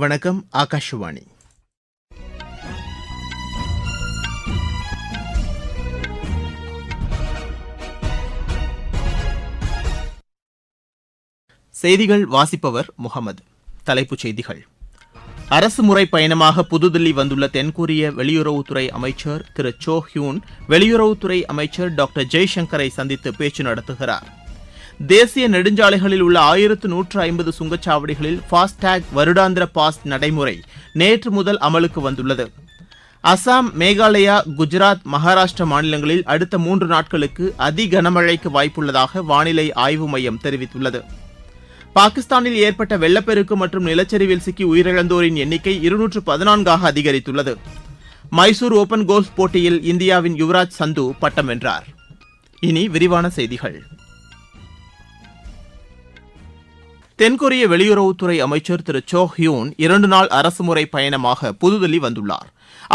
வணக்கம் ஆகாஷவாணி. செய்திகள் வாசிப்பவர் முகமது. தலைப்புச் செய்திகள். அரசு முறை பயணமாக புதுதில்லி வந்துள்ள தென்கொரிய வெளியுறவுத்துறை அமைச்சர் திரு சோ ஹியூன் வெளியுறவுத்துறை அமைச்சர் டாக்டர் ஜெய்சங்கரை சந்தித்து பேச்சு நடத்துகிறார். தேசிய நெடுஞ்சாலைகளில் உள்ள ஆயிரத்து நூற்று ஐம்பது சுங்கச்சாவடிகளில் ஃபாஸ்டேக் வருடாந்திர பாஸ் நடைமுறை நேற்று முதல் அமலுக்கு வந்துள்ளது. அசாம் மேகாலயா குஜராத் மகாராஷ்டிரா மாநிலங்களில் அடுத்த மூன்று நாட்களுக்கு அதி கனமழைக்கு வாய்ப்புள்ளதாக வானிலை ஆய்வு மையம் தெரிவித்துள்ளது. பாகிஸ்தானில் ஏற்பட்ட வெள்ளப்பெருக்கு மற்றும் நிலச்சரிவில் சிக்கி உயிரிழந்தோரின் எண்ணிக்கை இருநூற்று பதினான்காக அதிகரித்துள்ளது. மைசூர் ஓபன் கோல்ஃப் போட்டியில் இந்தியாவின் யுவராஜ் சந்து பட்டம் வென்றார். இனி விரிவான செய்திகள். தென்கொரிய வெளியுறவுத்துறை அமைச்சர் திரு சோ ஹியூன் இரண்டு நாள் அரசுமுறை பயணமாக புதுதில்லி வந்துள்ளார்.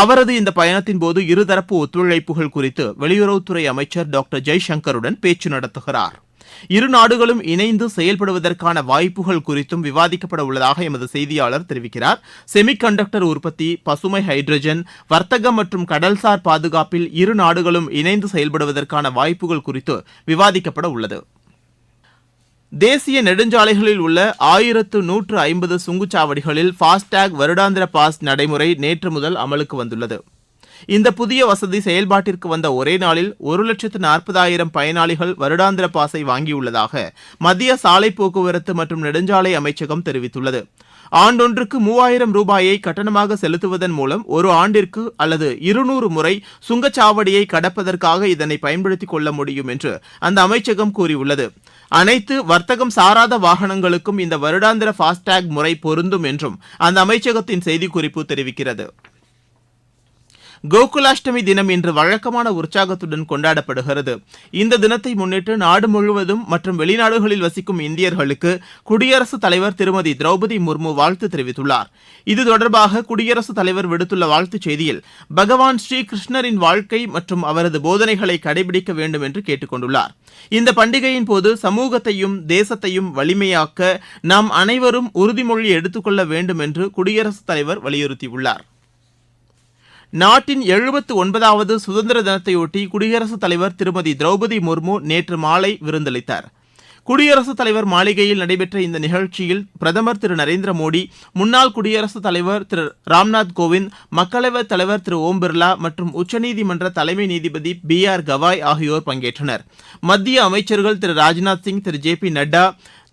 அவரது இந்த பயணத்தின் போது இருதரப்பு ஒத்துழைப்புகள் குறித்து வெளியுறவுத்துறை அமைச்சர் டாக்டர் ஜெய்சங்கருடன் பேச்சு நடத்துகிறார். இரு நாடுகளும் இணைந்து செயல்படுவதற்கான வாய்ப்புகள் குறித்தும் விவாதிக்கப்பட உள்ளதாக எமது செய்தியாளர் தெரிவிக்கிறார். செமிகண்டக்டர் உற்பத்தி பசுமை ஹைட்ரஜன் வர்த்தகம் மற்றும் கடல்சார் பாதுகாப்பில் இரு நாடுகளும் இணைந்து செயல்படுவதற்கான வாய்ப்புகள் குறித்து விவாதிக்கப்பட உள்ளது. தேசிய நெடுஞ்சாலைகளில் உள்ள ஆயிரத்து நூற்று ஐம்பது சுங்குச்சாவடிகளில் ஃபாஸ்டேக் வருடாந்திர பாஸ் நடைமுறை நேற்று முதல் அமலுக்கு வந்துள்ளது. இந்த புதிய வசதி செயல்பாட்டிற்கு வந்த ஒரே நாளில் ஒரு லட்சத்து நாற்பதாயிரம் பயனாளிகள் வருடாந்திர பாஸை வாங்கியுள்ளதாக மத்திய சாலை போக்குவரத்து மற்றும் நெடுஞ்சாலை அமைச்சகம் தெரிவித்துள்ளது. ஆண்டொன்றுக்கு மூவாயிரம் ரூபாயை கட்டணமாக செலுத்துவதன் மூலம் ஒரு ஆண்டிற்கு அல்லது இருநூறு முறை சுங்கச்சாவடியை கடப்பதற்காக இதனை பயன்படுத்திக் கொள்ள முடியும் என்று அந்த அமைச்சகம் கூறியுள்ளது. அனைத்து வர்த்தகம் சாராத வாகனங்களுக்கும் இந்த வருடாந்திர ஃபாஸ்டேக் முறை பொருந்தும் என்றும் அந்த அமைச்சகத்தின் செய்திக்குறிப்பு தெரிவிக்கிறது. கோகுலாஷ்டமி தினம் இன்று வழக்கமான உற்சாகத்துடன் கொண்டாடப்படுகிறது. இந்த தினத்தை முன்னிட்டு நாடு முழுவதும் மற்றும் வெளிநாடுகளில் வசிக்கும் இந்தியர்களுக்கு குடியரசுத் தலைவர் திருமதி திரௌபதி முர்மு வாழ்த்து தெரிவித்துள்ளார். இது தொடர்பாக குடியரசுத் தலைவர் விடுத்துள்ள வாழ்த்துச் செய்தியில் பகவான் ஸ்ரீ கிருஷ்ணரின் வாழ்க்கை மற்றும் அவரது போதனைகளை கடைபிடிக்க வேண்டும் என்று கேட்டுக் கொண்டுள்ளார். இந்த பண்டிகையின் போது சமூகத்தையும் தேசத்தையும் வலிமையாக்க நாம் அனைவரும் உறுதிமொழி எடுத்துக்கொள்ள வேண்டும் என்று குடியரசுத் தலைவர் வலியுறுத்தியுள்ளார். நாட்டின் எழுபத்து ஒன்பதாவது சுதந்திர தினத்தையொட்டி குடியரசுத் தலைவர் திருமதி திரௌபதி முர்மு நேற்று மாலை விருந்தளித்தார். குடியரசுத் தலைவர் மாளிகையில் நடைபெற்ற இந்த நிகழ்ச்சியில் பிரதமர் திரு நரேந்திர மோடி முன்னாள் குடியரசுத் தலைவர் திரு ராம்நாத் கோவிந்த் மக்களவைத் தலைவர் திரு ஓம் பிர்லா மற்றும் உச்சநீதிமன்ற தலைமை நீதிபதி பி ஆர் கவாய் ஆகியோர் பங்கேற்றனர். மத்திய அமைச்சர்கள் திரு ராஜ்நாத் சிங் திரு J P Nadda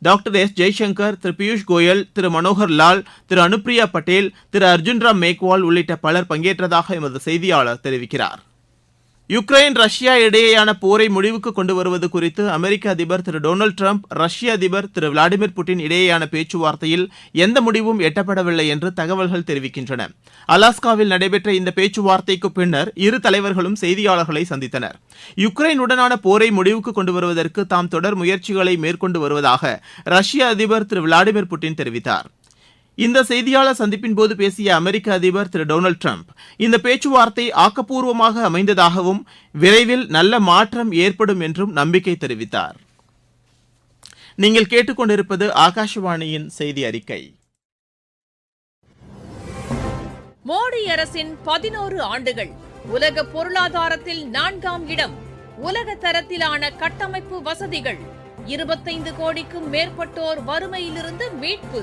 doctor S Jaishankar திரு பியூஷ் கோயல் திரு மனோகர் லால் திரு அனுப்பிரியா பட்டேல் திரு அர்ஜுன் ராம் மேக்வால் உள்ளிட்ட பலர் பங்கேற்றதாக எமது செய்தியாளர் தெரிவிக்கிறார். யுக்ரைன் ரஷ்யா இடையேயான போரை முடிவுக்கு கொண்டு வருவது குறித்து அமெரிக்க அதிபர் திரு டொனால்டு டிரம்ப் ரஷ்ய அதிபர் திரு விளாடிமிர் புட்டின் இடையேயான பேச்சுவார்த்தையில் எந்த முடிவும் எட்டப்படவில்லை என்று தகவல்கள் தெரிவிக்கின்றன. அலாஸ்காவில் நடைபெற்ற இந்த பேச்சுவார்த்தைக்கு பின்னர் இரு தலைவர்களும் செய்தியாளர்களை சந்தித்தனர். யுக்ரைனுடனான போரை முடிவுக்கு கொண்டு வருவதற்கு தாம் தொடர் முயற்சிகளை மேற்கொண்டு வருவதாக ரஷ்ய அதிபர் திரு விளாடிமிர் புட்டின் தெரிவித்தார். இந்த செய்தியாளர் சந்திப்பின் போது பேசிய அமெரிக்க அதிபர் திரு டொனால்டு டிரம்ப் இந்த பேச்சுவார்த்தை ஆக்கப்பூர்வமாக அமைந்ததாகவும் விரைவில் நல்ல மாற்றம் ஏற்படும் என்றும் நம்பிக்கை தெரிவித்தார். நீங்கள் கேட்டுக்கொண்டிருப்பது ஆகாஷவாணியின் செய்தி அறிக்கை. மோடி அரசின் பதினோரு ஆண்டுகள் உலக பொருளாதாரத்தில் நான்காம் இடம் உலக தரத்திலான கட்டமைப்பு வசதிகள் இருபத்தைந்து கோடிக்கும் மேற்பட்டோர் வறுமையிலிருந்து மீட்பு.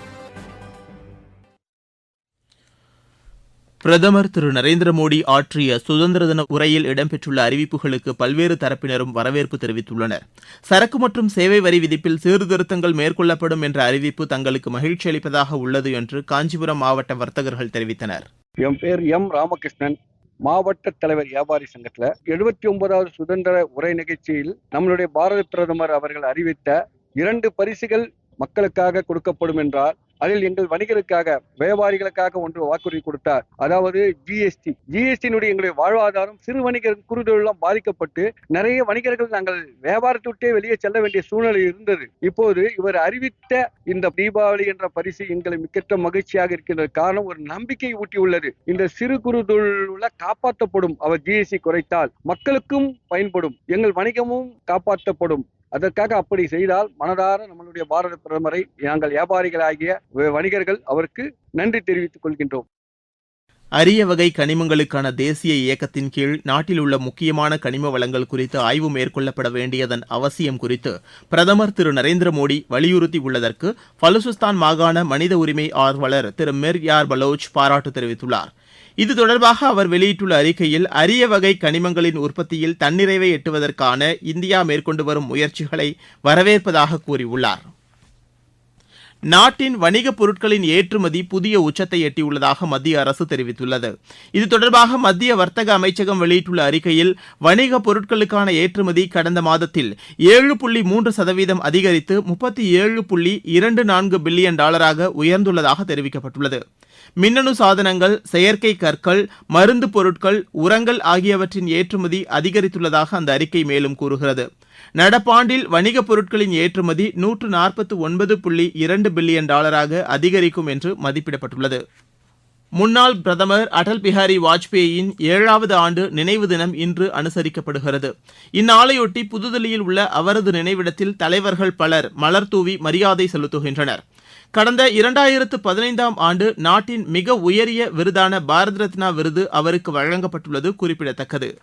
பிரதமர் திரு நரேந்திர மோடி ஆற்றிய சுதந்திர தின உரையில் இடம்பெற்றுள்ள அறிவிப்புகளுக்கு பல்வேறு தரப்பினரும் வரவேற்பு தெரிவித்துள்ளனர். சரக்கு மற்றும் சேவை வரி விதிப்பில் சீர்திருத்தங்கள் மேற்கொள்ளப்படும் என்ற அறிவிப்பு தங்களுக்கு மகிழ்ச்சி அளிப்பதாக உள்ளது என்று காஞ்சிபுரம் மாவட்ட வர்த்தகர்கள் தெரிவித்தனர். என் பேர் எம் ராமகிருஷ்ணன். மாவட்ட தலைவர் வியாபாரி சங்கத்துல எழுபத்தி ஒன்பதாவது சுதந்திர உரை நிகழ்ச்சியில் நம்மளுடைய பாரத பிரதமர் அவர்கள் அறிவித்த இரண்டு பரிசுகள் மக்களுக்காக கொடுக்கப்படும் என்றால் அதில் எங்கள் வணிகருக்காக வியாபாரிகளுக்காக ஒன்று வாக்குறுதி கொடுத்தார். அதாவது ஜிஎஸ்டி ஜிஎஸ்டியினுடைய எங்களுடைய வாழ்வாதாரம் சிறு வணிகர் குறுதொழிலாம் பாதிக்கப்பட்டு நிறைய வணிகர்கள் நாங்கள் வியாபாரத்தை விட்டே வெளியே செல்ல வேண்டிய சூழ்நிலை இருந்தது. இப்போது இவர் அறிவித்த இந்த தீபாவளி என்ற பரிசு எங்களை மிக்கற்ற மகிழ்ச்சியாக இருக்கின்றது காரணம் ஒரு நம்பிக்கை ஊட்டியுள்ளது. இந்த சிறு குறு தொழில காப்பாற்றப்படும். அவர் ஜிஎஸ்டி குறைத்தால் மக்களுக்கும் பயன்படும். எங்கள் வணிகமும் காப்பாற்றப்படும். அதற்காக அப்படி செய்தால் மனதார நம்மளுடைய பாரத பிரதமரை நாங்கள் வியாபாரிகளாகிய வணிகர்கள் அவருக்கு நன்றி தெரிவித்துக் கொள்கின்றோம். அரிய வகை கனிமங்களுக்கான தேசிய இயக்கத்தின் கீழ் நாட்டில் உள்ள முக்கியமான கனிம வளங்கள் குறித்து ஆய்வு மேற்கொள்ளப்பட வேண்டியதன் அவசியம் குறித்து பிரதமர் திரு நரேந்திர மோடி வலியுறுத்தியுள்ளதற்கு பலுசிஸ்தான் மாகாண மனித உரிமை ஆர்வலர் திரு மிர் யார் பலோச் பாராட்டு தெரிவித்துள்ளார். இது தொடர்பாக அவர் வெளியிட்டுள்ள அறிக்கையில் அரிய வகை கனிமங்களின் உற்பத்தியில் தன்னிறைவை எட்டுவதற்கான இந்தியா மேற்கொண்டு வரும் முயற்சிகளை வரவேற்பதாக கூறியுள்ளார். நாட்டின் வணிகப் பொருட்களின் ஏற்றுமதி புதிய உச்சத்தை எட்டியுள்ளதாக மத்திய அரசு தெரிவித்துள்ளது. இது தொடர்பாக மத்திய வர்த்தக அமைச்சகம் வெளியிட்டுள்ள அறிக்கையில் வணிகப் பொருட்களுக்கான ஏற்றுமதி கடந்த மாதத்தில் ஏழு புள்ளி மூன்று சதவீதம் அதிகரித்து முப்பத்தி ஏழு புள்ளி இரண்டு நான்கு பில்லியன் டாலராக உயர்ந்துள்ளதாக தெரிவிக்கப்பட்டுள்ளது. மின்னணு சாதனங்கள் செயற்கை கற்கள் மருந்து பொருட்கள் உரங்கள் ஆகியவற்றின் ஏற்றுமதி அதிகரித்துள்ளதாக அந்த அறிக்கை மேலும் கூறுகிறது. நடப்பாண்டில் வணிகப் பொருட்களின் ஏற்றுமதி நூற்று நாற்பத்து ஒன்பது புள்ளி இரண்டு பில்லியன் டாலராக அதிகரிக்கும் என்று மதிப்பிடப்பட்டுள்ளது. முன்னாள் பிரதமர் அடல் பிஹாரி வாஜ்பேயின் ஏழாவது ஆண்டு நினைவு தினம் இன்று அனுசரிக்கப்படுகிறது. இந்நாளையொட்டி புதுதில்லியில் உள்ள அவரது நினைவிடத்தில் தலைவர்கள் பலர் மலர் தூவி மரியாதை செலுத்துகின்றனர். கடந்த இரண்டாயிரத்து பதினைந்தாம் ஆண்டு நாட்டின் மிக உயரிய விருதான பாரத் ரத்னா விருது அவருக்கு வழங்கப்பட்டுள்ளது குறிப்பிடத்தக்கது.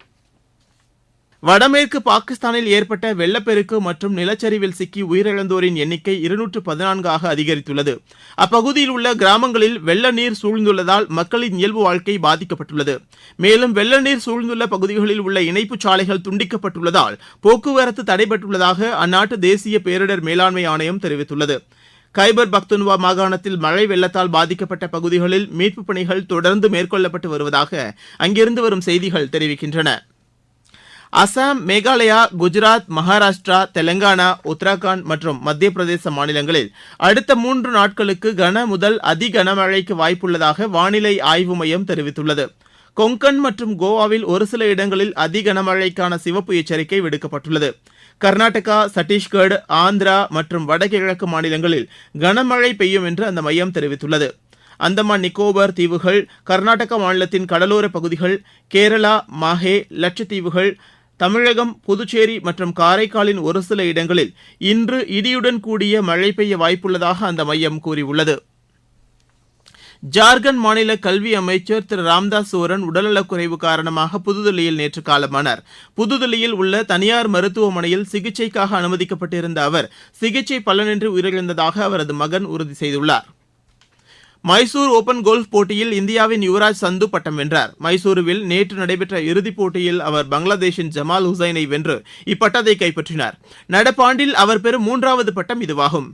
வடமேற்கு பாகிஸ்தானில் ஏற்பட்ட வெள்ளப்பெருக்கு மற்றும் நிலச்சரிவில் சிக்கி உயிரிழந்தோரின் எண்ணிக்கை இருநூற்று பதினான்காக அதிகரித்துள்ளது. அப்பகுதியில் உள்ள கிராமங்களில் வெள்ள நீர் சூழ்ந்துள்ளதால் மக்களின் இயல்பு வாழ்க்கை பாதிக்கப்பட்டுள்ளது. மேலும் வெள்ள நீர் சூழ்ந்துள்ள பகுதிகளில் உள்ள இணைப்புச் சாலைகள் துண்டிக்கப்பட்டுள்ளதால் போக்குவரத்து தடைபட்டுள்ளதாக அந்நாட்டு தேசிய பேரிடர் மேலாண்மை ஆணையம் தெரிவித்துள்ளது. கைபர் பக்துன்வா மாகாணத்தில் மழை வெள்ளத்தால் பாதிக்கப்பட்ட பகுதிகளில் மீட்புப் பணிகள் தொடர்ந்து மேற்கொள்ளப்பட்டு வருவதாக அங்கிருந்து வரும் செய்திகள் தெரிவிக்கின்றன. அசாம் மேகாலயா குஜராத் மகாராஷ்டிரா தெலங்கானா உத்தராகண்ட் மற்றும் மத்திய பிரதேச மாநிலங்களில் அடுத்த மூன்று நாட்களுக்கு கன முதல் அதி கனமழைக்கு வாய்ப்புள்ளதாக வானிலை ஆய்வு மையம் தெரிவித்துள்ளது. கொங்கன் மற்றும் கோவாவில் ஒரு சில இடங்களில் அதி கனமழைக்கான சிவப்பு எச்சரிக்கை விடுக்கப்பட்டுள்ளது. கர்நாடகா சத்தீஸ்கர் ஆந்திரா மற்றும் வடகிழக்கு மாநிலங்களில் கனமழை பெய்யும் என்று அந்த மையம் தெரிவித்துள்ளது. அந்தமான் நிக்கோபார் தீவுகள் கர்நாடக மாநிலத்தின் கடலோர பகுதிகள் கேரளா மாஹே லட்சத்தீவுகள் தமிழகம் புதுச்சேரி மற்றும் காரைக்காலின் ஒரு சில இடங்களில் இன்று இடியுடன் கூடிய மழை பெய்ய வாய்ப்புள்ளதாக அந்த மையம் கூறியுள்ளது. ஜார்க்கண்ட் மாநில கல்வி அமைச்சர் திரு. ராம்தாஸ் சோரன் உடல்நலக்குறைவு காரணமாக புதுதில்லியில் நேற்று காலமானார். புதுதில்லியில் உள்ள தனியார் மருத்துவமனையில் சிகிச்சைக்காக அனுமதிக்கப்பட்டிருந்த அவர் சிகிச்சை பலனின்றி உயிரிழந்ததாக அவரது மகன் உறுதி செய்துள்ளார். மைசூர் ஓபன் கோல்ஃப் போட்டியில் இந்தியாவின் யுவராஜ் சந்து பட்டம் வென்றார். மைசூருவில் நேற்று நடைபெற்ற இறுதிப் போட்டியில் அவர் பங்களாதேஷின் ஜமால் ஹுசைனை வென்று இப்பட்டத்தை கைப்பற்றினார். நடப்பாண்டில் அவர் பெறும் மூன்றாவது பட்டம் இதுவாகும்.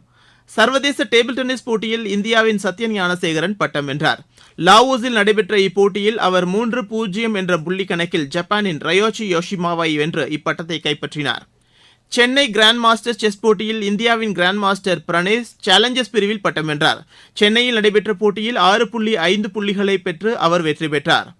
சர்வதேச டேபிள் டென்னிஸ் போட்டியில் இந்தியாவின் சத்யன் ஞானசேகரன் பட்டம் வென்றார். லாவோஸில் நடைபெற்ற இப்போட்டியில் அவர் மூன்று பூஜ்ஜியம் என்ற புள்ளி கணக்கில் ஜப்பானின் ரயோச்சி யோஷிமாவை வென்று இப்பட்டத்தை கைப்பற்றினார். சென்னை கிராண்ட் மாஸ்டர் செஸ் போட்டியில் இந்தியாவின் கிராண்ட் மாஸ்டர் பிரணேஷ் சேலஞ்சர்ஸ் பிரிவில் பட்டம் வென்றார். சென்னையில் நடைபெற்ற போட்டியில் ஆறு புள்ளி ஐந்து புள்ளிகளை பெற்று அவர் வெற்றி பெற்றார்.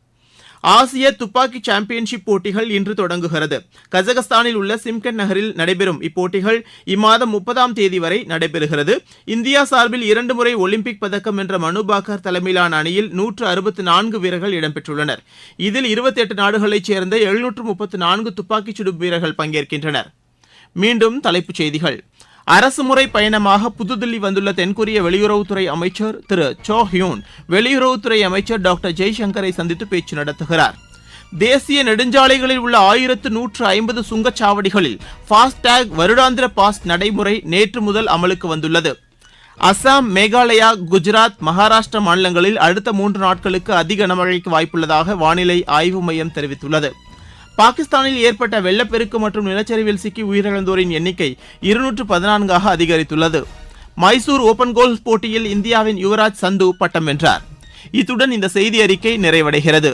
ஆசிய துப்பாக்கி சாம்பியன்ஷிப் போட்டிகள் இன்று தொடங்குகிறது. கஜகஸ்தானில் உள்ள சிம்கன் நகரில் நடைபெறும் இப்போட்டிகள் இம்மாதம் முப்பதாம் தேதி வரை நடைபெறுகிறது. இந்தியா சார்பில் இரண்டு முறை ஒலிம்பிக் பதக்கம் வென்ற மனு பாக்கர் தலைமையிலான அணியில் நூற்று அறுபத்தி நான்கு வீரர்கள் இடம்பெற்றுள்ளனர். இதில் இருபத்தி எட்டு நாடுகளைச் சேர்ந்த எழுநூற்று முப்பத்தி நான்கு துப்பாக்கிச் சுடும் வீரர்கள் பங்கேற்கின்றனர். மீண்டும் தலைப்புச் செய்திகள். அரசுமுறை பயணமாக புதுதில்லி வந்துள்ள தென்கொரிய வெளியுறவுத்துறை அமைச்சர் திரு சோ ஹியூன் வெளியுறவுத்துறை அமைச்சர் டாக்டர் ஜெய்சங்கரை சந்தித்து பேச்சு நடத்துகிறார். தேசிய நெடுஞ்சாலைகளில் உள்ள ஆயிரத்து நூற்று ஐம்பது சுங்கச்சாவடிகளில் ஃபாஸ்டேக் வருடாந்திர பாஸ் நடைமுறை நேற்று முதல் அமலுக்கு வந்துள்ளது. அசாம் மேகாலயா குஜராத் மகாராஷ்டிரா மாநிலங்களில் அடுத்த மூன்று நாட்களுக்கு அதிக கனமழைக்கு வாய்ப்புள்ளதாக வானிலை ஆய்வு மையம் தெரிவித்துள்ளது. பாகிஸ்தானில் ஏற்பட்ட வெள்ளப்பெருக்கு மற்றும் நிலச்சரிவில் சிக்கி உயிரிழந்தோரின் எண்ணிக்கை இருநூற்று பதினான்காக அதிகரித்துள்ளது. மைசூர் ஓபன் கோல்ஃப் போட்டியில் இந்தியாவின் யுவராஜ் சந்து பட்டம் வென்றார். இத்துடன் இந்த செய்தி அறிக்கை நிறைவடைகிறது.